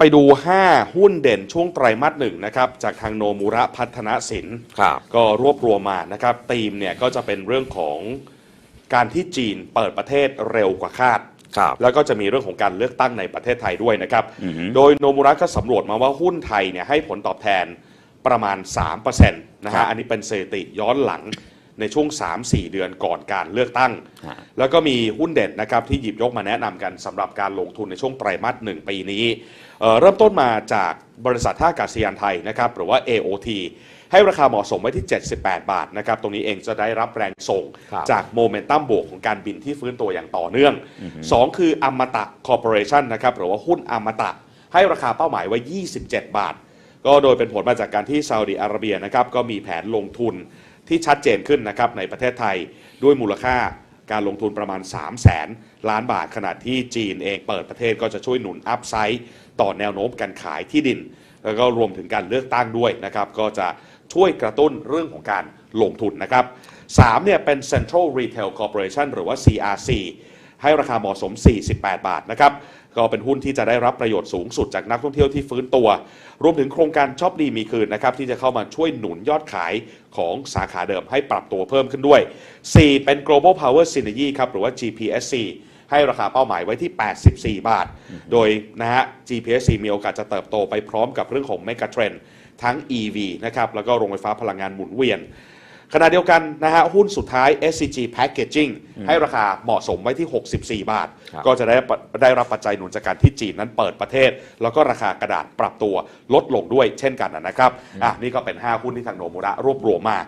ไปดู 5 หุ้นเด่นช่วงไตรมาสหนึ่งนะครับจากทางโนมูระพัฒนสินครับก็รวบรวมมานะครับธีมเนี่ยก็จะเป็นเรื่องของการที่จีนเปิดประเทศเร็วกว่าคาด ครับ แล้วก็จะมีเรื่องของการเลือกตั้งในประเทศไทยด้วยนะครับอือฮึโดยโนมูระก็สำรวจมาว่าหุ้นไทยเนี่ยให้ผลตอบแทนประมาณ 3%นะครัฮะบ อันนี้เป็นสถิติย้อนหลัง ในช่วง 3-4 เดือนก่อนการเลือกตั้งฮะแล้วก็มีหุ้นเด่นนะครับที่หยิบยกมาแนะนำกันสำหรับการลงทุนในช่วงไตรมาสหนึ่งปีนี้เอ่อเริ่มต้นมาจากบริษัทท่าอากาศยานไทยนะครับหรือว่า AOT ให้ราคาเหมาะสมไว้ที่ 78 บาทนะครับ ตรงนี้เองจะได้รับแรงส่งครับจากโมเมนตัมบวกของการบินที่ฟื้นตัวอย่างต่อเนื่อง 2 คืออมตะคอร์ปอเรชันนะครับ หรือว่าหุ้นอมตะ ให้ราคาเป้าหมายไว้ 27 บาท ก็โดยเป็นผลมาจากการที่ซาอุดิอาระเบียนะครับ ก็มีแผนลงทุน ที่ชัดเจนขึ้นนะครับในประเทศไทยด้วยมูลค่าการลงทุนประมาณ 3 0 0แสนล้านบาท ขณะที่จีนเองเปิดประเทศก็จะช่วยหนุนอัพไซต์ต่อแนวโน้มการขายที่ดิน แล้วก็รวมถึงการเลือกตั้งด้วยนะครับ ก็จะช่วยกระตุ้นเรื่องของการลงทุนนะครับ3เนี่ยเป็น Central Retail Corporation หรือว่า CRC ให้ราคาเหมาะสม 48 บาทนะครับก็เป็นหุ้นที่จะได้รับประโยชน์สูงสุดจากนักท่องเที่ยวที่ฟื้นตัว รวมถึงโครงการชอบดีมีคืนนะครับที่จะเข้ามาช่วยหนุนยอดขายของสาขาเดิมให้ปรับตัวเพิ่มขึ้นด้วย 4 เป็น global power synergy ครับหรือว่า GPSC ให้ราคาเป้าหมายไว้ที่ 84 บาท โดยนะฮะ GPSC มีโอกาสจะเติบโตไปพร้อมกับเรื่องของ mega trend ทั้ง EV นะครับแล้วก็โรงไฟฟ้าพลังงานหมุนเวียน ขณะเดียวกันนะฮะหุ้นสุดท้าย SCG Packaging ให้ราคาเหมาะสมไว้ที่ 64 บาทครับก็จะได้ปะได้รับปัจจัยหนุนจากการที่จีนนั้นเปิดประเทศ แล้วก็ราคากระดาษปรับตัวลดลงด้วยเช่นกันนะครับอะนี่ก็เป็น 5 หุ้นที่ทางโนมุระรวบรวมมา